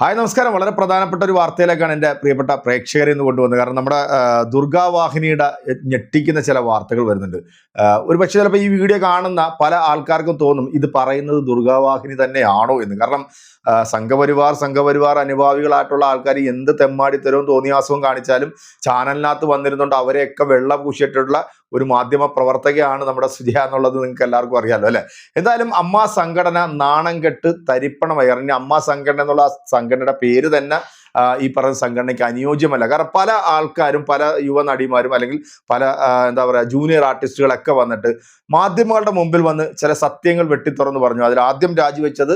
Hi നമസ്കാരം. വളരെ പ്രധാനപ്പെട്ട ഒരു വാർത്തയിലേക്കാണ് എന്റെ പ്രിയപ്പെട്ട പ്രേക്ഷകരെ ഇന്ന് കൊണ്ടുവന്നത്. കാരണം നമ്മുടെ ദുർഗാവാഹിനിയുടെ ഞെട്ടിക്കുന്ന ചില വാർത്തകൾ വരുന്നുണ്ട്. ഒരു പക്ഷേ ചിലപ്പോൾ ഈ വീഡിയോ കാണുന്ന പല ആൾക്കാർക്കും തോന്നും ഇത് പറയുന്നത് ദുർഗാവാഹിനി തന്നെയാണോ എന്ന്. കാരണം സംഘപരിവാർ സംഘപരിവാർ അനുഭാവികളായിട്ടുള്ള ആൾക്കാർ എന്ത് തെമ്മാടിത്തരവും തോന്നിയാസവും കാണിച്ചാലും ചാനലിനകത്ത് വന്നിരുന്നുകൊണ്ട് അവരെയൊക്കെ വെള്ള പൂശിയിട്ടുള്ള ഒരു മാധ്യമ പ്രവർത്തകയാണ് നമ്മുടെ സുജയ എന്നുള്ളത് നിങ്ങൾക്ക് എല്ലാവർക്കും അറിയാലോ അല്ലെ? എന്തായാലും അമ്മ സംഘടന നാണം കെട്ട് തരിപ്പണമായി ഇറങ്ങി അമ്മ സംഘടന എന്നുള്ള സംഘടനയുടെ പേര് തന്നെ ഈ പറഞ്ഞ സംഘടനയ്ക്ക് അനുയോജ്യമല്ല. കാരണം പല ആൾക്കാരും പല യുവ നടിമാരും അല്ലെങ്കിൽ പല എന്താ പറയുക ജൂനിയർ ആർട്ടിസ്റ്റുകളൊക്കെ വന്നിട്ട് മാധ്യമങ്ങളുടെ മുമ്പിൽ വന്ന് ചില സത്യങ്ങൾ വെട്ടിത്തുറന്ന് പറഞ്ഞു. അതിൽ ആദ്യം രാജിവെച്ചത്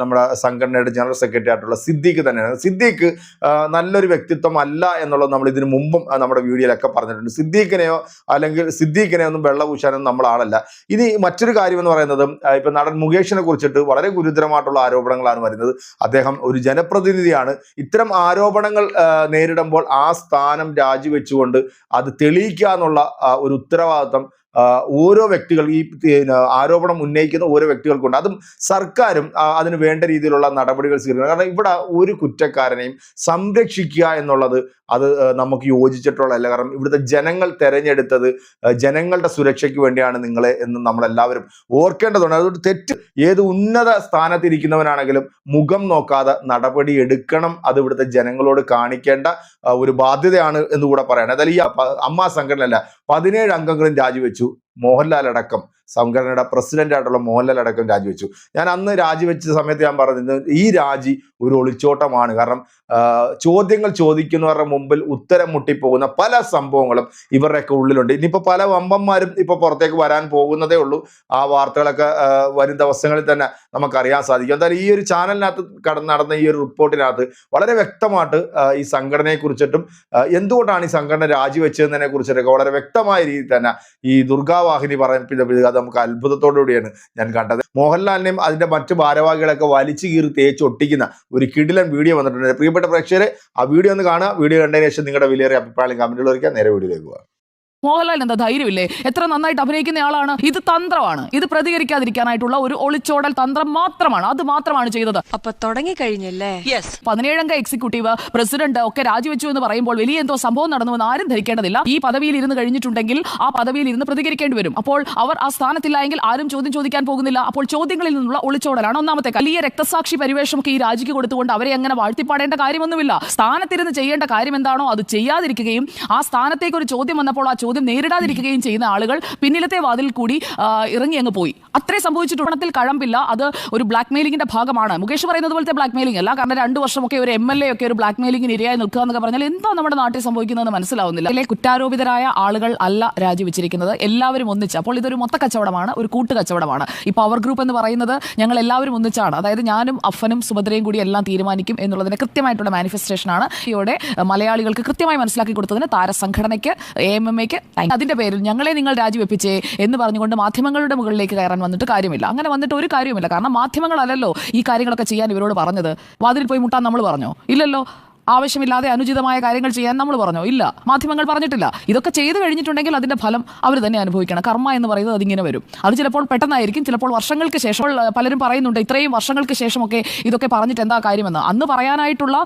നമ്മുടെ സംഘടനയുടെ ജനറൽ സെക്രട്ടറി ആയിട്ടുള്ള സിദ്ദീഖ് തന്നെയാണ്. സിദ്ദീഖ് നല്ലൊരു വ്യക്തിത്വം അല്ല എന്നുള്ളത് നമ്മൾ ഇതിനു മുമ്പും നമ്മുടെ വീഡിയോയിലൊക്കെ പറഞ്ഞിട്ടുണ്ട്. സിദ്ദീഖിനെയോ അല്ലെങ്കിൽ സിദ്ദീഖിനെ ഒന്നും വെള്ളപൂശാനൊന്നും നമ്മൾ ആളല്ല. ഇനി മറ്റൊരു കാര്യം എന്ന് പറയുന്നത് ഇപ്പൊ നടൻ മുകേഷിനെ കുറിച്ചിട്ട് വളരെ ഗുരുതരമായിട്ടുള്ള ആരോപണങ്ങളാണ് വരുന്നത്. അദ്ദേഹം ഒരു ജനപ്രതിനിധിയാണ്. ഇത്തരം ആരോപണങ്ങൾ നേരിടുമ്പോൾ ആ സ്ഥാനം രാജിവെച്ചുകൊണ്ട് അത് തെളിയിക്കുക ഒരു ഉത്തരവാദിത്തം ഓരോ വ്യക്തികൾ ഈ ആരോപണം ഉന്നയിക്കുന്ന ഓരോ വ്യക്തികൾക്കുണ്ട്. അതും സർക്കാരും അതിന് വേണ്ട രീതിയിലുള്ള നടപടികൾ സ്വീകരിക്കണം. കാരണം ഇവിടെ ഒരു കുറ്റക്കാരനെയും സംരക്ഷിക്കുക എന്നുള്ളത് അത് നമുക്ക് യോജിച്ചിട്ടുള്ളതല്ല. കാരണം ഇവിടുത്തെ ജനങ്ങൾ തെരഞ്ഞെടുത്തത് ജനങ്ങളുടെ സുരക്ഷയ്ക്ക് വേണ്ടിയാണ് നിങ്ങളെ എന്ന് നമ്മളെല്ലാവരും ഓർക്കേണ്ടതുണ്ട്. അതുകൊണ്ട് തെറ്റ് ഏത് ഉന്നത സ്ഥാനത്തിരിക്കുന്നവനാണെങ്കിലും മുഖം നോക്കാതെ നടപടി എടുക്കണം. അത് ഇവിടുത്തെ ജനങ്ങളോട് കാണിക്കേണ്ട ഒരു ബാധ്യതയാണ് എന്ന് കൂടെ പറയണം അതായത് ഈ അമ്മ സംഘടനയല്ല പതിനേഴ് അംഗങ്ങളും രാജിവെച്ചു. മോഹൻലാൽ അടക്കം സംഘടനയുടെ പ്രസിഡന്റ് ആയിട്ടുള്ള മോഹൻലാൽ അടക്കം രാജിവെച്ചു. ഞാൻ അന്ന് രാജിവെച്ച സമയത്ത് ഞാൻ പറഞ്ഞത് ഈ രാജി ഒരു ഒളിച്ചോട്ടമാണ്. കാരണം ചോദ്യങ്ങൾ ചോദിക്കുന്നവരുടെ മുമ്പിൽ ഉത്തരം മുട്ടിപ്പോകുന്ന പല സംഭവങ്ങളും ഇവരുടെയൊക്കെ ഉള്ളിലുണ്ട്. ഇനിയിപ്പോൾ പല വമ്പന്മാരും ഇപ്പോൾ പുറത്തേക്ക് വരാൻ പോകുന്നതേ ഉള്ളൂ. ആ വാർത്തകളൊക്കെ വരും ദിവസങ്ങളിൽ തന്നെ നമുക്കറിയാൻ സാധിക്കും. എന്തായാലും ഈ ഒരു ചാനലിനകത്ത് കടന്ന് നടന്ന ഈ ഒരു റിപ്പോർട്ടിനകത്ത് വളരെ വ്യക്തമായിട്ട് ഈ സംഘടനയെ കുറിച്ചിട്ടും എന്തുകൊണ്ടാണ് ഈ സംഘടന രാജിവെച്ചതിനെ കുറിച്ചിട്ടൊക്കെ വളരെ വ്യക്തമായ രീതിയിൽ തന്നെ ഈ ദുർഗാവാഹിനി പറയുന്നത് അത് നമുക്ക് അത്ഭുതത്തോടുകൂടിയാണ് ഞാൻ കണ്ടത്. മോഹൻലാലിനെയും അതിന്റെ മറ്റ് ഭാരവാഹികളൊക്കെ വലിച്ചു കീറി തേച്ച് ഒട്ടിക്കുന്ന ഒരു കിടിലൻ വീഡിയോ വന്നിട്ടുണ്ട്. പ്രിയപ്പെട്ട പ്രേക്ഷകരെ ആ വീഡിയോ ഒന്ന് കാണുക. വീഡിയോ കണ്ടതിന് ശേഷം നിങ്ങളുടെ വിലയേറിയ അഭിപ്രായം കമന്റുകൾ വയ്ക്കുക നേരെ വീഡിയോയിലേക്ക് പോകാം. മോഹൻലാലിന് എന്താ ധൈര്യമില്ലേ? എത്ര നന്നായിട്ട് അഭിനയിക്കുന്ന ആളാണ്? ഇത് തന്ത്രമാണ്. ഇത് പ്രതികരിക്കാതിരിക്കാനായിട്ടുള്ള ഒരു ഒളിച്ചോടൽ തന്ത്രം മാത്രമാണ്. അത് മാത്രമാണ് ചെയ്തത്. അപ്പൊ തുടങ്ങി കഴിഞ്ഞല്ലേ യെസ് പതിനേഴംഗ എക്സിക്യൂട്ടീവ് പ്രസിഡന്റ് ഒക്കെ രാജിവെച്ചു എന്ന് പറയുമ്പോൾ വലിയ എന്തോ സംഭവം നടന്നുവെന്ന് ആരും ധരിക്കേണ്ടതില്ല. ഈ പദവിയിൽ ഇരുന്ന് കഴിഞ്ഞിട്ടുണ്ടെങ്കിൽ ആ പദവിയിൽ ഇരുന്ന് പ്രതികരിക്കേണ്ടി വരും. അപ്പോൾ അവർ ആ സ്ഥാനത്തില്ലായെങ്കിൽ ആരും ചോദ്യം ചോദിക്കാൻ പോകുന്നില്ല. അപ്പോൾ ചോദ്യങ്ങളിൽ നിന്നുള്ള ഒളിച്ചോടലാണ് ഒന്നാമത്തെ. വലിയ രക്തസാക്ഷി പരിവേഷമൊക്കെ ഈ രാജിക്ക് കൊടുത്തുകൊണ്ട് അവരെ അങ്ങനെ വാഴ്ത്തിപ്പാടേണ്ട കാര്യമൊന്നുമില്ല. സ്ഥാനത്തിരുന്ന് ചെയ്യേണ്ട കാര്യം എന്താണോ അത് ചെയ്യാതിരിക്കുകയും ആ സ്ഥാനത്തേക്ക് ഒരു ചോദ്യം വന്നപ്പോൾ ആ ചോദ്യം നേരിടാതിരിക്കുകയും ചെയ്യുന്ന ആളുകൾ പിന്നിലത്തെ വാതിൽ കൂടി ഇറങ്ങി അങ്ങ് പോയി. അത്രേ സംഭവിച്ചിട്ടുണ്ടെങ്കിൽ കഴമ്പില്ല. അത് ഒരു ബ്ലാക്ക് മെയിലിംഗിന്റെ ഭാഗമാണ്. മുകേഷ് പറയുന്നത് പോലത്തെ ബ്ലാക്ക് മെയിലിംഗ് അല്ല. കാരണം രണ്ടു വർഷമൊക്കെ ഒരു എം എൽ എ ഒക്കെ ഒരു ബ്ലാക്ക് മെയിലിംഗിന് ഇരയായി നിൽക്കുക എന്നൊക്കെ പറഞ്ഞാൽ എന്താ നമ്മുടെ നാട്ടിൽ സംഭവിക്കുന്നതെന്ന് മനസ്സിലാവുന്നില്ല. അതിലെ കുറ്റാരോപിതരായ ആളുകൾ അല്ല രാജിവെച്ചിരിക്കുന്നത്. എല്ലാവരും ഒന്നിച്ച്. അപ്പോൾ ഇതൊരു മൊത്ത കച്ചവടമാണ്. ഒരു കൂട്ട് കച്ചവടമാണ്. ഈ പവർ ഗ്രൂപ്പ് എന്ന് പറയുന്നത് ഞങ്ങൾ എല്ലാവരും ഒന്നിച്ചാണ്. അതായത് ഞാനും അഫനും സുഭദ്രയും കൂടി എല്ലാം തീരുമാനിക്കും എന്നുള്ളതിന് കൃത്യമായിട്ടുള്ള മാനിഫെസ്റ്റേഷനാണ് ഇയോടെ മലയാളികൾക്ക് കൃത്യമായി മനസ്സിലാക്കി കൊടുത്തതിന് താരസംഘടനയ്ക്ക് എ എം എം എക്ക് അതിന്റെ പേരിൽ ഞങ്ങളെ നിങ്ങൾ രാജിവെപ്പിച്ചേ എന്ന് പറഞ്ഞുകൊണ്ട് മാധ്യമങ്ങളുടെ മുകളിലേക്ക് കയറാൻ വന്നിട്ട് കാര്യമില്ല. അങ്ങനെ വന്നിട്ട് ഒരു കാര്യവുമില്ല. കാരണം മാധ്യമങ്ങളല്ലല്ലോ ഈ കാര്യങ്ങളൊക്കെ ചെയ്യാൻ ഇവരോട് പറഞ്ഞത്. വാതിൽ പോയി മുട്ടാൻ നമ്മൾ പറഞ്ഞോ? ഇല്ലല്ലോ. ആവശ്യമില്ലാതെ അനുചിതമായ കാര്യങ്ങൾ ചെയ്യാൻ നമ്മൾ പറഞ്ഞു? ഇല്ല. മാധ്യമങ്ങൾ പറഞ്ഞിട്ടില്ല. ഇതൊക്കെ ചെയ്തു കഴിഞ്ഞിട്ടുണ്ടെങ്കിൽ അതിന്റെ ഫലം അവർ തന്നെ അനുഭവിക്കണം. കർമ്മ എന്ന് പറയുന്നത് അതിങ്ങനെ വരും. അത് ചിലപ്പോൾ പെട്ടെന്നായിരിക്കും. ചിലപ്പോൾ വർഷങ്ങൾക്ക് ശേഷം പലരും പറയുന്നുണ്ട് ഇത്രയും വർഷങ്ങൾക്ക് ശേഷമൊക്കെ ഇതൊക്കെ പറഞ്ഞിട്ട് എന്താ കാര്യമെന്ന്. അന്ന് പറയാനായിട്ടുള്ള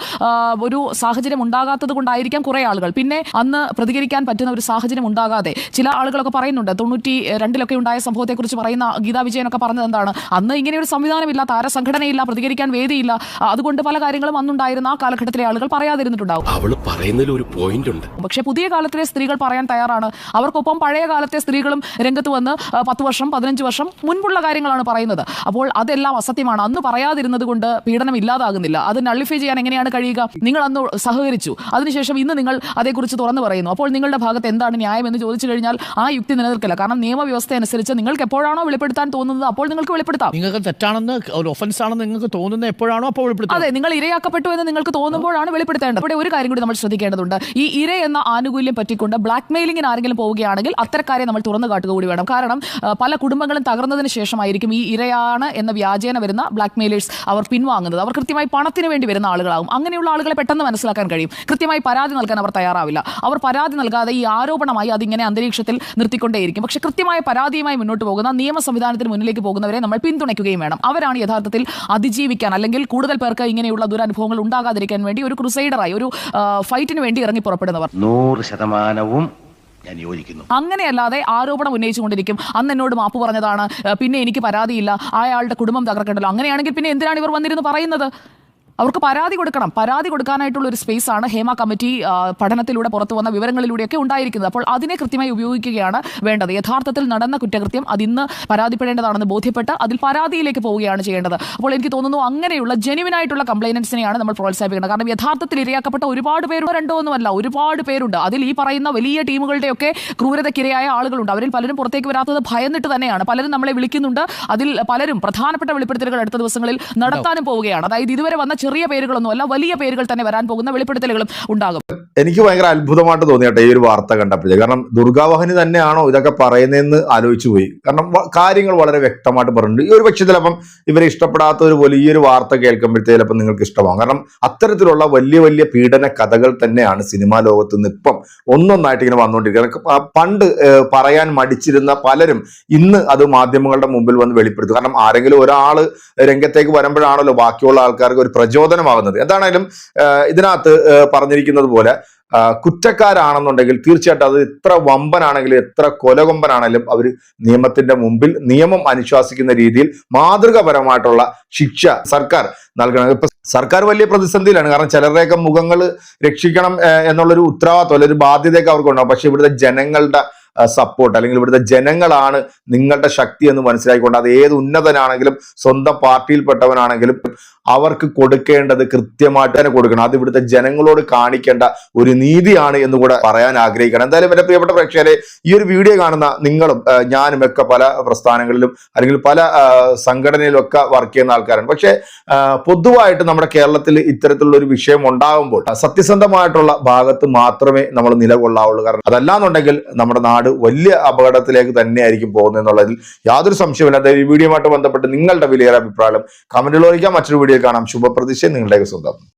ഒരു സാഹചര്യം ഉണ്ടാകാത്തത് കൊണ്ടായിരിക്കാം കുറെ ആളുകൾ. പിന്നെ അന്ന് പ്രതികരിക്കാൻ പറ്റുന്ന ഒരു സാഹചര്യം ഉണ്ടാകാതെ ചില ആളുകളൊക്കെ പറയുന്നുണ്ട് തൊണ്ണൂറ്റി രണ്ടിലൊക്കെ ഉണ്ടായ സംഭവത്തെക്കുറിച്ച് പറയുന്ന ഗീതാ വിജയനൊക്കെ പറഞ്ഞത് എന്താണ്? അന്ന് ഇങ്ങനെ ഒരു സംവിധാനമില്ല താരസംഘടനയില്ല പ്രതികരിക്കാൻ വേദിയില്ല അതുകൊണ്ട് പല കാര്യങ്ങളും അന്നുണ്ടായിരുന്ന ആ കാലഘട്ടത്തിലെ ആളുകൾ പറയാതിരുന്നിട്ടുണ്ടാവും. അവൾ പറയുന്നതിൽ ഒരു പോയിന്റ് ഉണ്ട്. പക്ഷേ പുതിയ കാലത്തിലെ സ്ത്രീകൾ പറയാൻ തയ്യാറാണ്. അവർക്കൊപ്പം പഴയ കാലത്തെ സ്ത്രീകളും രംഗത്ത് വന്ന് പത്ത് വർഷം പതിനഞ്ച് വർഷം മുൻപുള്ള കാര്യങ്ങളാണ് പറയുന്നത്. അപ്പോൾ അതെല്ലാം അസത്യമാണ്. അന്ന് പറയാതിരുന്നത് കൊണ്ട് പീഡനം ഇല്ലാതാകുന്നില്ല. അത് നള്ളിഫൈ ചെയ്യാൻ എങ്ങനെയാണ് കഴിയുക? നിങ്ങൾ അന്ന് സഹകരിച്ചു. അതിനുശേഷം ഇന്ന് നിങ്ങൾ അതേക്കുറിച്ച് തുറന്നു പറയുന്നു. അപ്പോൾ നിങ്ങളുടെ ഭാഗത്ത് എന്താണ് ന്യായം എന്ന് ചോദിച്ചു കഴിഞ്ഞാൽ ആ യുക്തി നിലനിൽക്കില്ല. കാരണം നിയമവ്യവസ്ഥ അനുസരിച്ച് നിങ്ങൾക്ക് എപ്പോഴാണോ വെളിപ്പെടുത്താൻ തോന്നുന്നത് അപ്പോൾ നിങ്ങൾക്ക് വെളിപ്പെടുത്താം. നിങ്ങൾക്ക് തെറ്റാണെന്ന് ഒരു ഒഫൻസ് ആണെന്ന് നിങ്ങൾക്ക് തോന്നുന്നത് എപ്പോഴാണോ അപ്പോൾ വെളിപ്പെടുത്താം അതെ നിങ്ങൾ ഇരയാക്കപ്പെട്ടു എന്ന് നിങ്ങൾക്ക് തോന്നുമ്പോഴാണ് വെളിപ്പെടുത്തേണ്ടത്. ഇവിടെ ഒരു കാര്യം കൂടി നമ്മൾ ശ്രദ്ധിക്കേണ്ടതുണ്ട്. ഈ ഇര എന്ന ആനുകൂല്യം പറ്റിക്കൊണ്ട് ബ്ലാക്ക് മെയിലിംഗിന് ആരെങ്കിലും പോവുകയാണെങ്കിൽ അത്തരക്കാരെ നമ്മൾ തുറന്നു കാട്ടുക കൂടി വേണം. കാരണം പല കുടുംബങ്ങളും തകർന്നതിന് ശേഷമായിരിക്കും ഈ ഇരയാണ് എന്ന വ്യാജേന വരുന്ന ബ്ലാക്ക് മെയിലേഴ്സ് അവർ പിൻവാങ്ങുന്നത്. അവർ കൃത്യമായി പണത്തിന് വേണ്ടി വരുന്ന ആളുകളാകും അങ്ങനെയുള്ള ആളുകളെ പെട്ടെന്ന് മനസ്സിലാക്കാൻ കഴിയും. കൃത്യമായി പരാതി നൽകാൻ അവർ തയ്യാറാവില്ല. അവർ പരാതി നൽകാതെ ഈ ആരോപണമായി അതിങ്ങനെ അന്തരീക്ഷത്തിൽ നിർത്തിക്കൊണ്ടേയിരിക്കും. പക്ഷേ കൃത്യമായ പരാതിയുമായി മുന്നോട്ട് പോകുന്ന നിയമ സംവിധാനത്തിന് മുന്നിലേക്ക് പോകുന്നവരെ നമ്മൾ പിന്തുണയ്ക്കുകയും വേണം. അവരാണ് യഥാർത്ഥത്തിൽ അതിജീവിക്കാൻ അല്ലെങ്കിൽ കൂടുതൽ പേർക്ക് ഇങ്ങനെയുള്ള ദുരനുഭവങ്ങൾ ഉണ്ടാകാതിരിക്കാൻ വേണ്ടി ഒരു ക്രുസൈഡറായി ഒരു ഫൈറ്റിന് വേണ്ടി ഇറങ്ങി പുറപ്പെടുന്നവർ. നൂറ് ശതമാനവും ഞാൻ യോജിക്കുന്നു. അങ്ങനെയല്ലാതെ ആരോപണം ഉന്നയിച്ചുകൊണ്ടിരിക്കും. അന്ന് എന്നോട് മാപ്പ് പറഞ്ഞതാണ് പിന്നെ എനിക്ക് പരാതിയില്ല അയാളുടെ കുടുംബം തകർക്കണ്ടല്ലോ. അങ്ങനെയാണെങ്കിൽ പിന്നെ എന്തിനാണ് ഇവർ വന്നിരുന്ന് പറയുന്നത്? അവർക്ക് പരാതി കൊടുക്കണം. പരാതി കൊടുക്കാനായിട്ടുള്ള ഒരു സ്പേസ് ആണ് ഹേമ കമ്മിറ്റി പഠനത്തിലൂടെ പുറത്തു വന്ന വിവരങ്ങളിലൂടെയൊക്കെ ഉണ്ടായിരിക്കുന്നത്. അപ്പോൾ അതിനെ കൃത്യമായി ഉപയോഗിക്കുകയാണ് വേണ്ടത്. യഥാർത്ഥത്തിൽ നടന്ന കുറ്റകൃത്യം അതിന്ന് പരാതിപ്പെടേണ്ടതാണെന്ന് ബോധ്യപ്പെട്ട് അതിൽ പരാതിയിലേക്ക് പോവുകയാണ് ചെയ്യേണ്ടത്. അപ്പോൾ എനിക്ക് തോന്നുന്നു അങ്ങനെയുള്ള ജെനുവിൻ ആയിട്ടുള്ള കംപ്ലൈനൻസിനെയാണ് നമ്മൾ പ്രോത്സാഹിപ്പിക്കുന്നത് കാരണം യഥാർത്ഥത്തിൽ ഇരയാക്കപ്പെട്ട ഒരുപാട് പേരുണ്ട്. രണ്ടോ ഒന്നുമല്ല ഒരുപാട് പേരുണ്ട്. അതിൽ ഈ പറയുന്ന വലിയ ടീമുകളുടെയൊക്കെ ക്രൂരതയ്ക്കിരയായ ആളുകളുണ്ട്. അവരിൽ പലരും പുറത്തേക്ക് വരാത്തത് ഭയന്നിട്ട് തന്നെയാണ്. പലരും നമ്മളെ വിളിക്കുന്നുണ്ട്. അതിൽ പലരും പ്രധാനപ്പെട്ട വെളിപ്പെടുത്തലുകൾ അടുത്ത ദിവസങ്ങളിൽ നടത്താനും പോവുകയാണ്. അതായത് ഇതുവരെ വന്ന ചെറിയ പേരുകളൊന്നും അല്ല വലിയ പേരുകൾ തന്നെ വരാൻ പോകുന്ന വെളിപ്പെടുത്തലുകളും ഉണ്ടാകും. എനിക്ക് ഭയങ്കര അത്ഭുതമായിട്ട് തോന്നിയട്ടെ ഈ ഒരു വാർത്ത കണ്ടപ്പോഴേ. കാരണം ദുർഗാവാഹിനി തന്നെയാണോ ഇതൊക്കെ പറയുന്നതെന്ന് ആലോചിച്ചു പോയി. കാരണം കാര്യങ്ങൾ വളരെ വ്യക്തമായിട്ട് പറഞ്ഞിട്ടുണ്ട്. ഈ ഒരു പക്ഷേ ചിലപ്പം ഇവരെ ഇഷ്ടപ്പെടാത്തവർ പോലും ഈ ഒരു വാർത്ത കേൾക്കുമ്പോഴത്തേ ചിലപ്പം നിങ്ങൾക്ക് ഇഷ്ടമാകും കാരണം അത്തരത്തിലുള്ള വലിയ വലിയ പീഡന കഥകൾ തന്നെയാണ് സിനിമാ ലോകത്ത് നിന്ന് ഇപ്പം ഒന്നൊന്നായിട്ട് ഇങ്ങനെ വന്നുകൊണ്ടിരിക്കുന്നത്. പണ്ട് പറയാൻ മടിച്ചിരുന്ന പലരും ഇന്ന് അത് മാധ്യമങ്ങളുടെ മുമ്പിൽ വന്ന് വെളിപ്പെടുത്തും. കാരണം ആരെങ്കിലും ഒരാൾ രംഗത്തേക്ക് വരുമ്പോഴാണല്ലോ ബാക്കിയുള്ള ആൾക്കാർക്ക് ഒരു പ്രചോദനമാകുന്നത് എന്താണേലും ഇതിനകത്ത് പറഞ്ഞിരിക്കുന്നത് പോലെ കുറ്റക്കാരാണെന്നുണ്ടെങ്കിൽ തീർച്ചയായിട്ടും അത് എത്ര വമ്പനാണെങ്കിലും എത്ര കൊലകൊമ്പനാണെങ്കിലും അവർ നിയമത്തിന്റെ മുമ്പിൽ നിയമം അനുശാസിക്കുന്ന രീതിയിൽ മാതൃകപരമായിട്ടുള്ള ശിക്ഷ സർക്കാർ നൽകണം. ഇപ്പൊ സർക്കാർ വലിയ പ്രതിസന്ധിയിലാണ്. കാരണം ചിലരുടെയൊക്കെ മുഖങ്ങൾ രക്ഷിക്കണം എന്നുള്ളൊരു ഉത്തരവാദിത്വം അല്ലെങ്കിൽ ഒരു ബാധ്യതയൊക്കെ അവർക്കുണ്ടാവും. പക്ഷെ ഇവിടുത്തെ ജനങ്ങളുടെ സപ്പോർട്ട് അല്ലെങ്കിൽ ഇവിടുത്തെ ജനങ്ങളാണ് നിങ്ങളുടെ ശക്തി എന്ന് മനസ്സിലാക്കിക്കൊണ്ട് അത് ഏത് ഉന്നതനാണെങ്കിലും സ്വന്തം പാർട്ടിയിൽപ്പെട്ടവനാണെങ്കിലും അവർക്ക് കൊടുക്കേണ്ടത് കൃത്യമായിട്ട് തന്നെ കൊടുക്കണം. അത് ഇവിടുത്തെ ജനങ്ങളോട് കാണിക്കേണ്ട ഒരു നീതിയാണ് എന്ന് കൂടെ പറയാൻ ആഗ്രഹിക്കണം. എന്തായാലും എന്റെ പ്രിയപ്പെട്ട പ്രേക്ഷകരെ ഈ ഒരു വീഡിയോ കാണുന്ന നിങ്ങളും ഞാനും ഒക്കെ പല പ്രസ്ഥാനങ്ങളിലും അല്ലെങ്കിൽ പല സംഘടനയിലും ഒക്കെ വർക്ക് ചെയ്യുന്ന ആൾക്കാരാണ്. പക്ഷേ പൊതുവായിട്ട് നമ്മുടെ കേരളത്തിൽ ഇത്തരത്തിലുള്ള ഒരു വിഷയം ഉണ്ടാകുമ്പോൾ സത്യസന്ധമായിട്ടുള്ള ഭാഗത്ത് മാത്രമേ നമ്മൾ നിലകൊള്ളാവുള്ളൂ. കാരണം അതല്ലാന്നുണ്ടെങ്കിൽ നമ്മുടെ നാട് വലിയ അപകടത്തിലേക്ക് തന്നെയായിരിക്കും പോകുന്നത് എന്നുള്ളതിൽ യാതൊരു സംശയമില്ല അതായത് ഈ വീഡിയോയുമായിട്ട് ബന്ധപ്പെട്ട് നിങ്ങളുടെ വിലയേറെ അഭിപ്രായം കമന്റിൽ അറിയിക്കാം. മറ്റൊരു വീഡിയോ കാണാം. ശുഭപ്രതീക്ഷ. നിങ്ങളുടെയൊക്കെ സ്വന്തം.